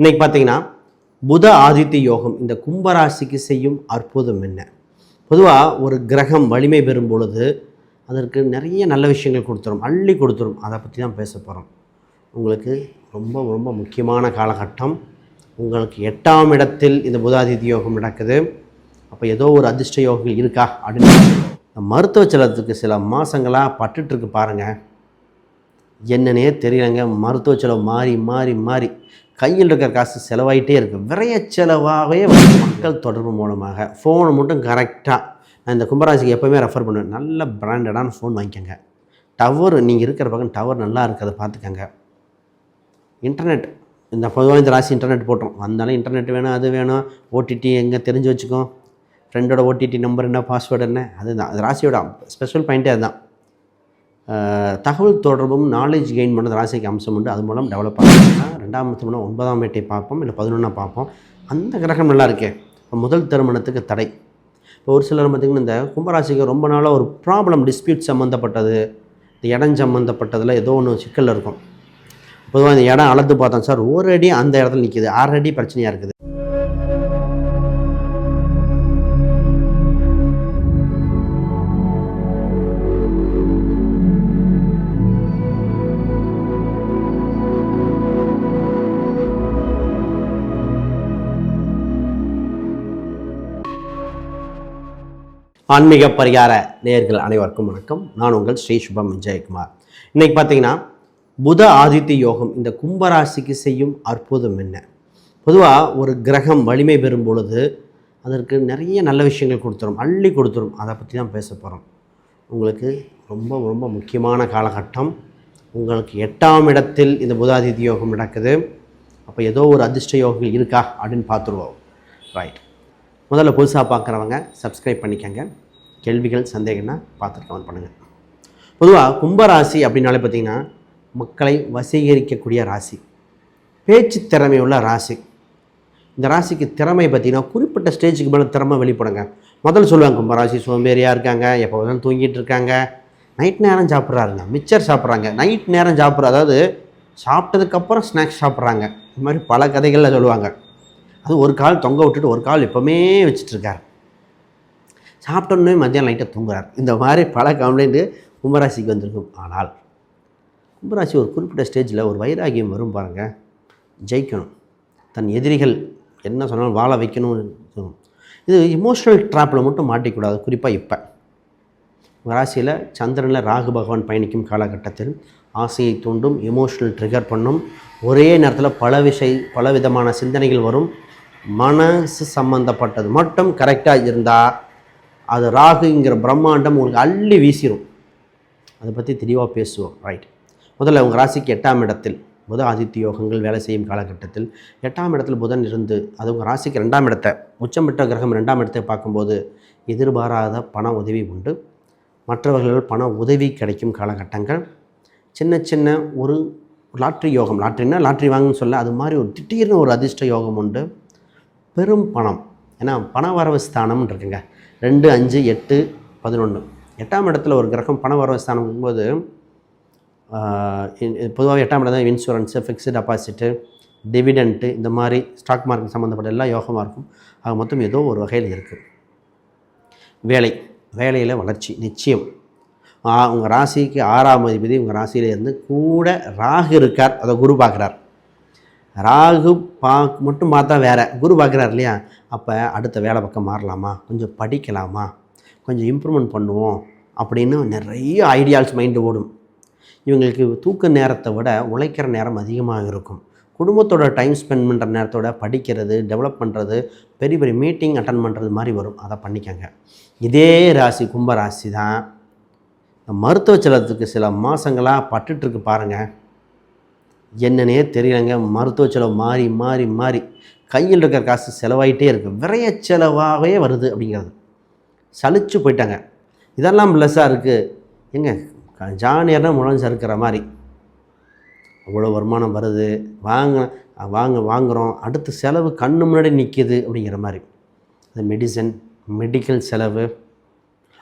இன்னைக்கு பார்த்தீங்கன்னா புத ஆதித்ய யோகம் இந்த கும்பராசிக்கு செய்யும் அற்புதம் என்ன? பொதுவாக ஒரு கிரகம் வலிமை பெறும் பொழுது அதற்கு நிறைய நல்ல விஷயங்கள் கொடுத்துரும் அள்ளி கொடுத்துரும். அதை பற்றி தான் பேச போகிறோம் உங்களுக்கு ரொம்ப ரொம்ப முக்கியமான காலகட்டம். உங்களுக்கு எட்டாம் இடத்தில் இந்த புதாதித்ய யோகம் நடக்குது. அப்போ ஏதோ ஒரு அதிர்ஷ்ட யோகம் இருக்கா? அப்படின்னு மருத்துவ செலவுக்கு சில மாதங்களாக பட்டுட்ருக்கு பாருங்கள் என்னன்னே தெரியலங்க. மருத்துவ செலவு மாறி மாறி மாறி. கையில் இருக்கிற காசு செலவாயிட்டே இருக்குது விரைய செலவாகவே வந்து மக்கள் தொடர்பு மூலமாக ஃபோனை மட்டும் கரெக்டாக நான் இந்த கும்பராசிக்கு எப்போவுமே ரெஃபர் பண்ணுவேன். நல்ல பிராண்டடான ஃபோன் வாங்கிக்கோங்க. டவர் நீங்கள் இருக்கிற பக்கம் டவர் நல்லா இருக்கிறத பார்த்துக்கோங்க. இன்டர்நெட் இந்த பொதுவாக இந்த ராசி இன்டர்நெட் போட்டோம். வந்தாலும் இன்டர்நெட் வேணும் அது வேணும். ஓடிடி எங்கே தெரிஞ்சு வச்சுக்கோ. ஃப்ரெண்டோட ஓடிடி நம்பர் என்ன பாஸ்வேர்டு என்ன அதுதான். அது ராசியோட ஸ்பெஷல் பாயிண்ட்டே அதுதான். தகவல் தொடர்பும் நாலேஜ் கெயின் பண்ணுறது ராசிக்கு அம்சம் உண்டு. அது மூலம் டெவலப் ஆகலாம். ரெண்டாம் திருமணம் ஒன்பதாம் வீட்டை பார்ப்போம் இல்லை பதினொன்றா பார்ப்போம். அந்த கிரகம் நல்லா இருக்கே. இப்போ முதல் திருமணத்துக்கு தடை. இப்போ ஒரு சிலர் பார்த்திங்கன்னா இந்த கும்பராசிக்கு ரொம்ப நாளாக ஒரு ப்ராப்ளம் டிஸ்பியூட் சம்மந்தப்பட்டது இந்த இடம் சம்மந்தப்பட்டதில் ஏதோ ஒன்று சிக்கலில் இருக்கும். பொதுவாக இந்த இடம் அளந்து பார்த்தோம் சார் ஒரு அடி அந்த இடத்துல நிற்கிது ஆறு அடி பிரச்சனையாக இருக்குது. ஆன்மீக பரிகார நேயர்கள் அனைவருக்கும் வணக்கம். நான் உங்கள் ஸ்ரீ சுபம் விஜயகுமார். இன்னைக்கு பார்த்தீங்கன்னா புத ஆதித்ய யோகம் இந்த கும்பராசிக்கு செய்யும் அற்புதம் என்ன? பொதுவாக ஒரு கிரகம் வலிமை பெறும் பொழுது அதற்கு நிறைய நல்ல விஷயங்கள் கொடுத்துரும் அள்ளி கொடுத்துரும். அதை பற்றி தான் பேச போகிறோம் உங்களுக்கு ரொம்ப ரொம்ப முக்கியமான காலகட்டம். உங்களுக்கு எட்டாம் இடத்தில் இந்த புதாதித்ய யோகம் நடக்குது. அப்போ ஏதோ ஒரு அதிர்ஷ்ட யோகங்கள் இருக்கா அப்படின்னு பார்த்துருவோம். ரைட் முதல்ல புதுசாக பார்க்குறவங்க சப்ஸ்கிரைப் பண்ணிக்கங்க. கேள்விகள் சந்தேகம்னா பார்த்துட்டு கமெண்ட் பண்ணுங்கள் பொதுவாக கும்பராசி அப்படின்னாலே பார்த்தீங்கன்னா மக்களை வசீகரிக்கக்கூடிய ராசி. பேச்சு திறமை உள்ள ராசி. இந்த ராசிக்கு திறமை பார்த்திங்கன்னா குறிப்பிட்ட ஸ்டேஜுக்கு மேலே திறமை வெளிப்படுங்க. முதல்ல சொல்லுவாங்க கும்பராசி சோம்பேறியாக இருக்காங்க எப்போ வேணாலும் தூங்கிட்டு இருக்காங்க. நைட் நேரம் சாப்பிட்றாருங்க. மிச்சர் சாப்பிட்றாங்க. நைட் நேரம் சாப்பிட்ற அதாவது சாப்பிட்டதுக்கப்புறம் ஸ்நாக்ஸ் சாப்பிட்றாங்க. இந்த மாதிரி பல கதைகளில் சொல்லுவாங்க. அது ஒரு கால் தொங்க விட்டுட்டு ஒரு கால் எப்போவுமே வச்சுட்டு இருக்கார் சாப்பிட்டோன்னே மத்தியானம் லைட்டாக தூங்குறார். இந்த மாதிரி பல கம்ப்ளைண்ட்டு கும்பராசிக்கு வந்திருக்கும். ஆனால் கும்பராசி ஒரு குறிப்பிட்ட ஸ்டேஜில் ஒரு வைராகியம் வரும் பாருங்கள் ஜெயிக்கணும். தன் எதிரிகள் என்ன சொன்னாலும் வாழ வைக்கணும்னு இது இமோஷனல் ட்ராப்பில் மட்டும் மாட்டிக்கூடாது. குறிப்பாக இப்போ. ராசியில் சந்திரனில் ராகு பகவான் பயணிக்கும் காலகட்டத்தில் ஆசையை தூண்டும் எமோஷனல் ட்ரிகர் பண்ணும். ஒரே நேரத்தில் பல விஷய பல விதமான சிந்தனைகள் வரும். மனசு சம்மந்தப்பட்டது மட்டும் கரெக்டாக இருந்தால் அது ராகுங்கிற பிரம்மாண்டம் உங்களுக்கு அள்ளி வீசிடும் அதை பற்றி தெளிவாக பேசுவோம். ரைட் முதல்ல உங்கள் ராசிக்கு எட்டாம் இடத்தில் புத ஆதித்ய யோகங்கள் வேலை செய்யும் காலகட்டத்தில் எட்டாம் இடத்தில் புதன் இருந்து அது உங்கள் ராசிக்கு ரெண்டாம் இடத்தை உச்சமிட்ட கிரகம் ரெண்டாம் இடத்தை பார்க்கும்போது எதிர்பாராத பண உதவி உண்டு. மற்றவர்கள் பண உதவி கிடைக்கும் காலகட்டங்கள். சின்ன சின்ன ஒரு லாட்ரி யோகம் லாட்ரின்னா லாட்ரி வாங்குன்னு சொல்ல அது மாதிரி ஒரு திடீர்னு ஒரு அதிர்ஷ்ட யோகம் உண்டு. பெரும் பணம். ஏன்னா பண வரவு ஸ்தானம்னு இருக்குங்க. ரெண்டு அஞ்சு எட்டு பதினொன்று எட்டாம் இடத்துல ஒரு கிரகம் பண வரவு ஸ்தானம் போது பொதுவாக எட்டாம் இடம் தான் இன்சூரன்ஸு ஃபிக்ஸ்டு டெபாசிட்டு டிவிடெண்ட்டு இந்த மாதிரி ஸ்டாக் மார்க்கெட் சம்மந்தப்பட்ட எல்லாம் யோகமாக இருக்கும். அது மொத்தம் ஏதோ ஒரு வகையில் இருக்குது வேலை. வேலையில் வளர்ச்சி. நிச்சயம். உங்கள் ராசிக்கு ஆறாம் அதிபதி உங்கள் ராசியிலேருந்து கூட ராகு இருக்கார். அதை குரு பார்க்குறார். ராகு பா மட்டும் பார்த்தா வேறு. குரு பார்க்குறாரு இல்லையா? அப்போ அடுத்த வேலை பக்கம் மாறலாமா? கொஞ்சம் படிக்கலாமா? கொஞ்சம் இம்ப்ரூவ்மெண்ட் பண்ணுவோம் அப்படின்னு நிறைய ஐடியால்ஸ் மைண்டு ஓடும். இவங்களுக்கு தூக்க நேரத்தை விட உழைக்கிற நேரம் அதிகமாக இருக்கும். குடும்பத்தோட டைம் ஸ்பெண்ட் பண்ணுற நேரத்தோட படிக்கிறது டெவலப் பண்ணுறது பெரிய பெரிய மீட்டிங் அட்டன் பண்ணுறது மாதிரி வரும். அதை பண்ணிக்கங்க. இதே ராசி கும்ப ராசி தான் மருத்துவ செலவுக்கு சில மாதங்களாக பட்டுட்ருக்கு பாருங்கள் என்னன்னே தெரியலங்க. மருத்துவ செலவு மாறி மாறி மாறி. கையில் இருக்கிற காசு செலவாயிட்டே இருக்குது விரைய செலவாகவே வருது அப்படிங்கிறது. சலிச்சு போயிட்டாங்க. இதெல்லாம் ப்ளஸ்ஸாக இருக்குது எங்க? ஜானியர்னா முழஞ்சு இருக்கிற மாதிரி. அவ்வளோ வருமானம் வருது. வாங்க வாங்க வாங்குகிறோம் அடுத்த செலவு கண்ணு முன்னாடி நிற்கிது அப்படிங்கிற மாதிரி. அது மெடிசன் மெடிக்கல் செலவு.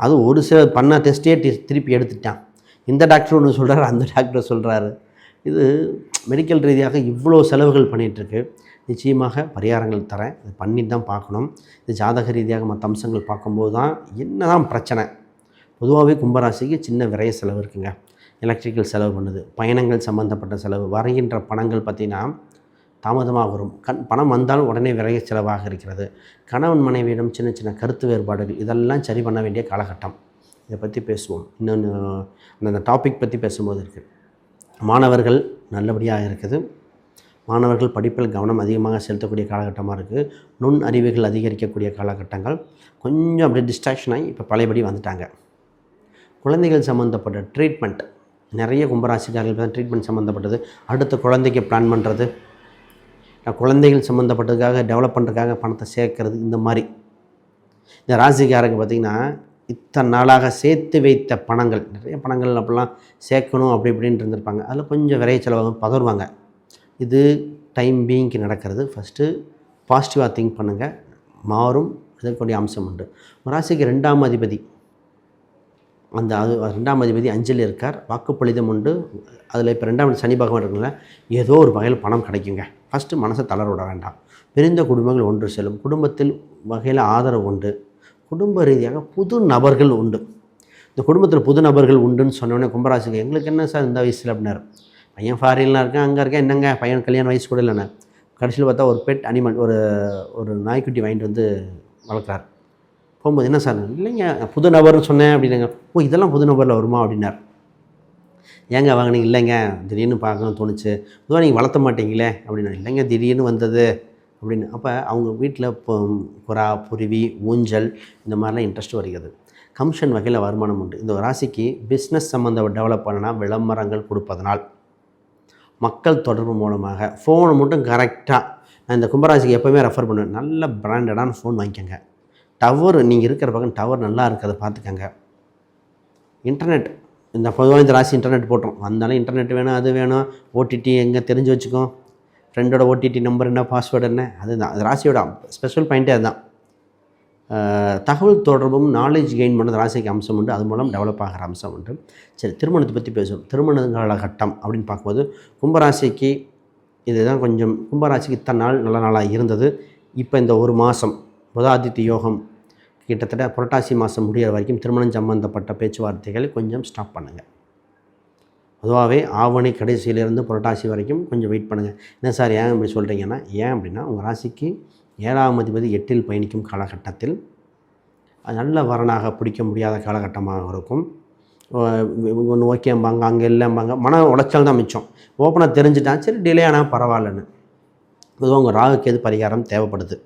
அது ஒரு சில பண்ண டெஸ்ட்டே திருப்பி எடுத்துட்டான். இந்த டாக்டர் ஒன்று சொல்கிறாரு அந்த டாக்டர் சொல்கிறாரு இது மெடிக்கல் ரீதியாக இவ்வளோ செலவுகள் பண்ணிகிட்ருக்கு நிச்சயமாக பரிகாரங்கள் தரேன். இது பண்ணி தான் பார்க்கணும். இது ஜாதக ரீதியாக மற்ற அம்சங்கள் பார்க்கும்போது தான் என்ன தான் பிரச்சனை. பொதுவாகவே கும்பராசிக்கு சின்ன விரைய செலவு இருக்குங்க. எலக்ட்ரிக்கல் செலவு பண்ணுது. பயணங்கள் சம்மந்தப்பட்ட செலவு. வரைகின்ற பணங்கள் பார்த்திங்கன்னா தாமதமாக வரும். கண் பணம் வந்தாலும் உடனே விரைய செலவாக இருக்கிறது. கணவன் மனைவியிடம் சின்ன சின்ன கருத்து வேறுபாடுகள். இதெல்லாம் சரி பண்ண வேண்டிய காலகட்டம். இதை பற்றி பேசுவோம். இன்னொன்று அந்த டாபிக் பற்றி பேசும்போது இருக்குது மாணவர்கள் நல்லபடியாக இருக்குது. மாணவர்கள் படிப்பில் கவனம் அதிகமாக செலுத்தக்கூடிய காலகட்டமாக இருக்குது. நுண் அறிவுகள் அதிகரிக்கக்கூடிய காலகட்டங்கள். கொஞ்சம் அப்படியே டிஸ்ட்ராக்ஷன் ஆகி இப்போ பழையபடி வந்துட்டாங்க. குழந்தைகள் சம்மந்தப்பட்ட ட்ரீட்மெண்ட் நிறைய கும்பராசிக்காரர்கள் தான் ட்ரீட்மெண்ட் சம்மந்தப்பட்டது அடுத்த குழந்தைக்கு பிளான் பண்ணுறது குழந்தைகள் சம்மந்தப்பட்டதுக்காக டெவலப் பண்ணுறதுக்காக பணத்தை சேர்க்கறது இந்த மாதிரி. இந்த ராசிக்காரங்க பார்த்திங்கன்னா இத்தனை நாளாக சேர்த்து வைத்த பணங்கள். நிறைய பணங்கள் அப்படிலாம் சேர்க்கணும் அப்படி இப்படின்னு இருந்திருப்பாங்க. அதில் கொஞ்சம் விரைய செலவாகும் பதறுவாங்க. இது டைம் பீயிங்க்கு நடக்கிறது. ஃபஸ்ட்டு பாசிட்டிவாக திங்க் பண்ணுங்கள் மாறும் இதற்குரிய அம்சம் உண்டு. ராசிக்கு ரெண்டாம் அதிபதி. அந்த அது ரெண்டாம் அதிபதி அஞ்சல் இருக்கார். வாக்குப்பளிதம் உண்டு. அதில் இப்போ ரெண்டாம் சனி பகவான் இருக்குங்கள ஏதோ ஒரு வகையில் பணம் கிடைக்குங்க. ஃபஸ்ட்டு மனசை தளர விட வேண்டாம். பிரிந்த குடும்பங்கள் ஒன்று செல்லும். குடும்பத்தில் வகையில் ஆதரவு உண்டு. குடும்ப ரீதியாக புது நபர்கள் உண்டு. இந்த குடும்பத்தில் புது நபர்கள் உண்டுன்னு சொன்னோடனே கும்பராசிக்கு எங்களுக்கு என்ன சார் இந்த வயசில்? அப்படின்னாரு. பையன் ஃபாரின்லாம் இருக்கேன் அங்கே இருக்கேன் என்னங்க? பையன் கல்யாணம் வயசு கூட இல்லைண்ணே. கடைசியில் பார்த்தா ஒரு பெட் அனிமல் ஒரு ஒரு நாய்க்குட்டி வாங்கிட்டு வந்து வளர்க்குறாரு. போகும்போது என்ன சார்? இல்லைங்க புது நபர்னு சொன்னேன் அப்படின்னாங்க. ஓ இதெல்லாம் புது நபரில் வருமா? அப்படின்னார். ஏங்க வாங்கினீங்க? இல்லைங்க. திடீர்னு பார்க்கணும்னு தோணுச்சு. பொதுவாக நீங்கள் வளர்த்த மாட்டீங்களே? அப்படின்னா இல்லைங்க திடீர்னு வந்தது. அப்படின்னு. அப்போ அவங்க வீட்டில் இப்போ புறா புருவி ஊஞ்சல் இந்த மாதிரிலாம் இன்ட்ரெஸ்ட் வருகிறது. கமிஷன் வகையில் வருமானம் உண்டு. இந்த ராசிக்கு பிஸ்னஸ் சம்மந்தம் டெவலப் பண்ணனா விளம்பரங்கள் கொடுப்பதனால். மக்கள் தொடர்பு மூலமாக ஃபோனை மட்டும் கரெக்டாக நான் இந்த கும்பராசிக்கு எப்போவுமே ரெஃபர் பண்ணுவேன். நல்ல பிராண்டடான ஃபோன் வாங்கிக்கோங்க. டவர் நீங்கள் இருக்கிற பக்கம் டவர் நல்லா இருக்கிறத பார்த்துக்கோங்க. இன்டர்நெட் இந்த பொதுவாக இந்த ராசி இன்டர்நெட் போட்டோம். வந்தாலும் இன்டர்நெட் வேணும் அது வேணும். ஓடிடி எங்கே தெரிஞ்சு வச்சுக்கோ. ஃப்ரெண்டோட ஓடிடி நம்பர் என்ன பாஸ்வேர்டு என்ன அதுதான். அது ராசியோட ஸ்பெஷல் பாயிண்ட்டே அதுதான். தகவல் தொடர்பும் நாலேஜ் கெயின் பண்ணது ராசிக்கு அம்சம் உண்டு. அது மூலம் டெவலப் ஆகிற அம்சம் உண்டு. சரி திருமணத்தை பற்றி பேசுவோம். திருமண காலகட்டம் அப்படின்னு பார்க்கும்போது கும்பராசிக்கு இதுதான் கொஞ்சம் கும்பராசிக்கு இத்தனை நாள் நல்ல நாளாக இருந்தது. இப்போ இந்த ஒரு மாதம் புதாதித்ய யோகம் கிட்டத்தட்ட புரட்டாசி மாதம் முடிகிற வரைக்கும் திருமணம் சம்பந்தப்பட்ட பேச்சுவார்த்தைகளை கொஞ்சம் ஸ்டாப் பண்ணுங்கள் பொதுவாகவே ஆவணி கடைசியிலேருந்து புரட்டாசி வரைக்கும் கொஞ்சம் வெயிட் பண்ணுங்கள் என்ன சார் ஏன் இப்படி சொல்கிறீங்கன்னா ஏன் அப்படின்னா உங்கள் ராசிக்கு ஏழாம் அதிபதி எட்டில் பயணிக்கும் காலகட்டத்தில் நல்ல வரனாக பிடிக்க முடியாத காலகட்டமாக இருக்கும். ஒன்று ஓகேம்பாங்க அங்கே இல்லைம்பாங்க மன உளைச்சல் தான் மிச்சம். ஓப்பனாக தெரிஞ்சுட்டான் சரி டிலே ஆனால் பரவாயில்லன்னு. பொதுவாக உங்கள் ராகுக்கு எது பரிகாரம் தேவைப்படுது.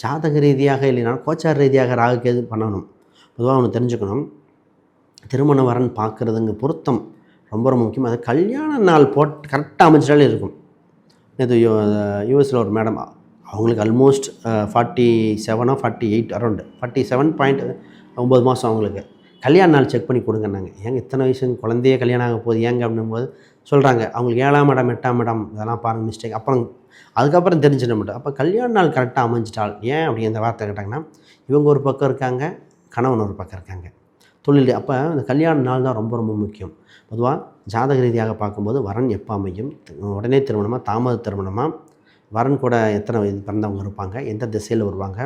ஜாதக ரீதியாக இல்லைனாலும் கோச்சார் ரீதியாக ராகுக்கு எது பண்ணணும். பொதுவாக ஒன்று தெரிஞ்சுக்கணும். திருமண வரன் பார்க்குறதுங்க பொருத்தம். ரொம்ப ரொம்ப முக்கியம். அது கல்யாண நாள் போட் கரெக்டாக அமைச்சிட்டாலே இருக்கும். இது யூஎஸில் ஒரு மேடம் அவங்களுக்கு almost forty seven o' forty eight around forty seven point ஒம்பது மாதம் அவங்களுக்கு. கல்யாண நாள் செக் பண்ணி கொடுங்கன்னாங்க. ஏங்க இத்தனை வயசு குழந்தையே கல்யாணம் ஆக போகுது ஏங்க அப்படின்னும்போது சொல்கிறாங்க அவங்களுக்கு ஏழாம் மேடம் எட்டாம் மேடம் இதெல்லாம் பாருங்கள் மிஸ்டேக் அப்புறம் அதுக்கப்புறம் தெரிஞ்சிட மாட்டோம். அப்போ கல்யாண நாள் கரெக்டாக அமைஞ்சிட்டால் ஏன் அப்படி இந்த வார்த்தை கேட்டாங்கன்னா இவங்க ஒரு பக்கம் இருக்காங்க கணவன் ஒரு பக்கம் இருக்காங்க. தொழில். அப்போ இந்த கல்யாண நாள் தான் ரொம்ப ரொம்ப முக்கியம். பொதுவாக ஜாதக ரீதியாக பார்க்கும்போது வரன் எப்போ அமையும்? உடனே திருமணமாக தாமத திருமணமாக வரன் கூட எத்தனை வயது பிறந்தவங்க இருப்பாங்க? எந்த திசையில் வருவாங்க?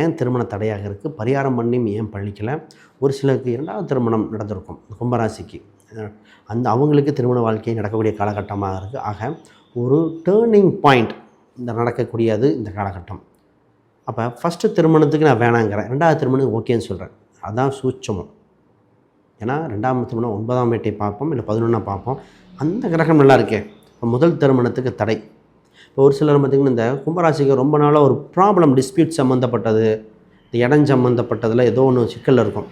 ஏன் திருமண தடையாக இருக்குது பரிகாரம் பண்ணியும் ஏன் பழிக்கலை? ஒரு சிலருக்கு இரண்டாவது திருமணம் நடந்திருக்கும் கும்பராசிக்கு. அந்த அவங்களுக்கு திருமண வாழ்க்கை நடக்கக்கூடிய காலகட்டமாக இருக்குது ஆக ஒரு டேர்னிங் பாயிண்ட் இந்த நடக்கக்கூடியது இந்த காலகட்டம். அப்போ ஃபஸ்ட்டு திருமணத்துக்கு நான் வேணாங்கிறேன். ரெண்டாவது திருமணம் ஓகேன்னு சொல்கிறேன் அதான் சூட்சமம். ஏன்னா ரெண்டாம் திருமணம் ஒன்பதாம் வேட்டை பார்ப்போம் இல்லை பதினொன்றா பார்ப்போம். அந்த கிரகம் நல்லா இருக்கே. இப்போ முதல் திருமணத்துக்கு தடை. இப்போ ஒரு சிலர் பார்த்திங்கன்னா இந்த கும்பராசிக்கு ரொம்ப நாளாக ஒரு ப்ராப்ளம் டிஸ்பியூட் சம்மந்தப்பட்டது இந்த இடம் சம்மந்தப்பட்டதில் ஏதோ ஒன்று சிக்கல் இருக்கும்.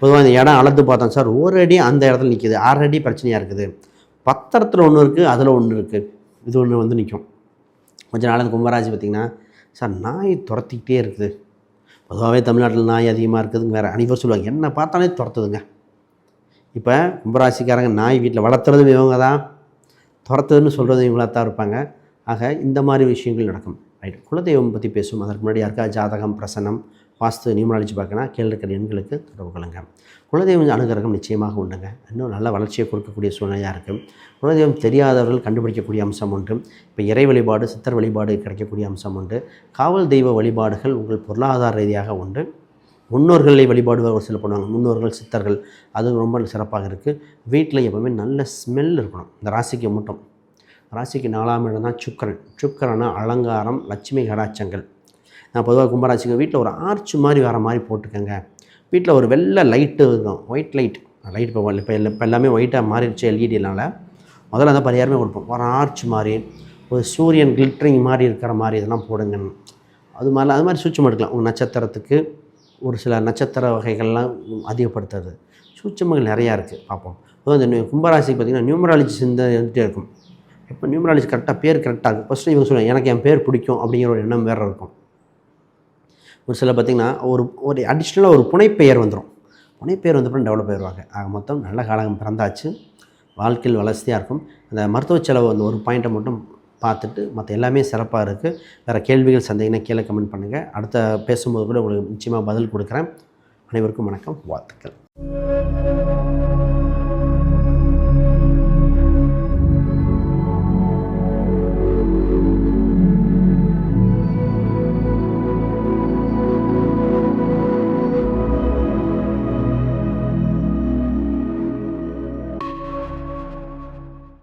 பொதுவாக இந்த இடம் அளந்து பார்த்தோம் சார் ஒரு அடி அந்த இடத்துல நிற்கிது ஆறு அடி பிரச்சனையாக இருக்குது. பத்திரத்தில் ஒன்று இருக்குது அதில் ஒன்று இருக்குது இது ஒன்று வந்து நிற்கும் கொஞ்ச நாள் அந்த கும்பராசி பார்த்திங்கன்னா சார் நாய் துரத்திக்கிட்டே இருக்குது. பொதுவாகவே தமிழ்நாட்டில் நாய் அதிகமாக இருக்குதுங்க வேறு அனைவரும் சொல்லுவாங்க. என்ன பார்த்தாலே துரத்துதுங்க. இப்போ கும்பராசிக்காரங்க நாய் வீட்டில் வளர்த்துறதும் இவங்க தான். துரத்துதுன்னு சொல்கிறதும் இவங்களாக தான் இருப்பாங்க. ஆக இந்த மாதிரி விஷயங்கள் நடக்கும். ரைட். குலதெய்வம் பற்றி பேசும் அதற்கு முன்னாடி யாருக்கா ஜாதகம் பிரசனம் வாஸ்து நியூமராலஜி பார்க்கணும் கீழே இருக்கிற எண்களுக்கு தொடர்பு கொள்ளுங்க. குலதெய்வம் அனுகிரகம் நிச்சயமாக உண்டுங்க. இன்னும் நல்ல வளர்ச்சியை கொடுக்கக்கூடிய சூழ்நிலையாக இருக்குது குலதெய்வம் தெரியாதவர்கள் கண்டுபிடிக்கக்கூடிய அம்சம் உண்டு. இப்போ இறை வழிபாடு சித்தர் வழிபாடு கிடைக்கக்கூடிய அம்சம் உண்டு. காவல் தெய்வ வழிபாடுகள் உங்கள் பொருளாதார ரீதியாக உண்டு. முன்னோர்களை வழிபாடு ஒரு சில பண்ணுவாங்க. முன்னோர்கள் சித்தர்கள் அது ரொம்ப சிறப்பாக இருக்குது வீட்டில் எப்போவுமே நல்ல ஸ்மெல் இருக்கணும். இந்த ராசிக்கு மட்டும். ராசிக்கு நாலாம் இடம் தான் சுக்கரன். சுக்கரனா அலங்காரம் லட்சுமி கடாச்சங்கள் நான் பொதுவாக கும்பராசிங்க வீட்டில் ஒரு ஆர்ச் மாதிரி வர மாதிரி போட்டுக்கோங்க வீட்டில் ஒரு வெள்ளை லைட்டு இருக்கும். ஒயிட் லைட் லைட் இப்போ இப்போ இப்போ எல்லாமே ஒயிட்டாக மாறிடுச்சு எல்இடினால் முதல்ல அந்த பரிகாரமே கொடுப்போம். ஒரு ஆர்ச் மாதிரி ஒரு சூரியன் கிளிட்ரிங் மாதிரி இருக்கிற மாதிரி இதெல்லாம் போடுங்க. அது மாதிரி அது மாதிரி சூட்சம் எடுக்கலாம். உங்கள் நட்சத்திரத்துக்கு ஒரு சில நட்சத்திர வகைகள்லாம் அதிகப்படுத்துறது. சூட்சமங்கள் நிறையா இருக்குது பார்ப்போம். அதுவும் அந்த கும்பராசிக்கு பார்த்திங்கன்னா நியூமராலஜி சிந்தனை இருந்துகிட்டே இருக்கும். இப்போ நியூமராலஜி கரெக்டாக பேர் கரெக்டாக இருக்கும் ஃபஸ்ட்டு இவங்க சொல்லுவாங்க எனக்கு என் பேர் பிடிக்கும் அப்படிங்கிற ஒரு எண்ணம் வேறு இருக்கும். ஒரு சில பார்த்திங்கன்னா ஒரு ஒரு அடிஷ்னலாக ஒரு புனைப்பெயர் வந்துடும் புனைப்பெயர் வந்தப்பறம் டெவலப் ஆயிடுவாங்க. ஆக மொத்தம் நல்ல காலம் பிறந்தாச்சு. வாழ்க்கையில் வளர்ச்சியாக இருக்கும். அந்த மருத்துவ செலவு அந்த ஒரு பாயிண்ட்டை மட்டும் பார்த்துட்டு மற்ற எல்லாமே சிறப்பாக இருக்குது வேறு கேள்விகள் சந்தேகம்னா கீழே கமெண்ட் பண்ணுங்கள் அடுத்த பேசும்போது கூட உங்களுக்கு நிச்சயமாக பதில் கொடுக்குறேன். அனைவருக்கும் வணக்கம். வாழ்த்துக்கள்.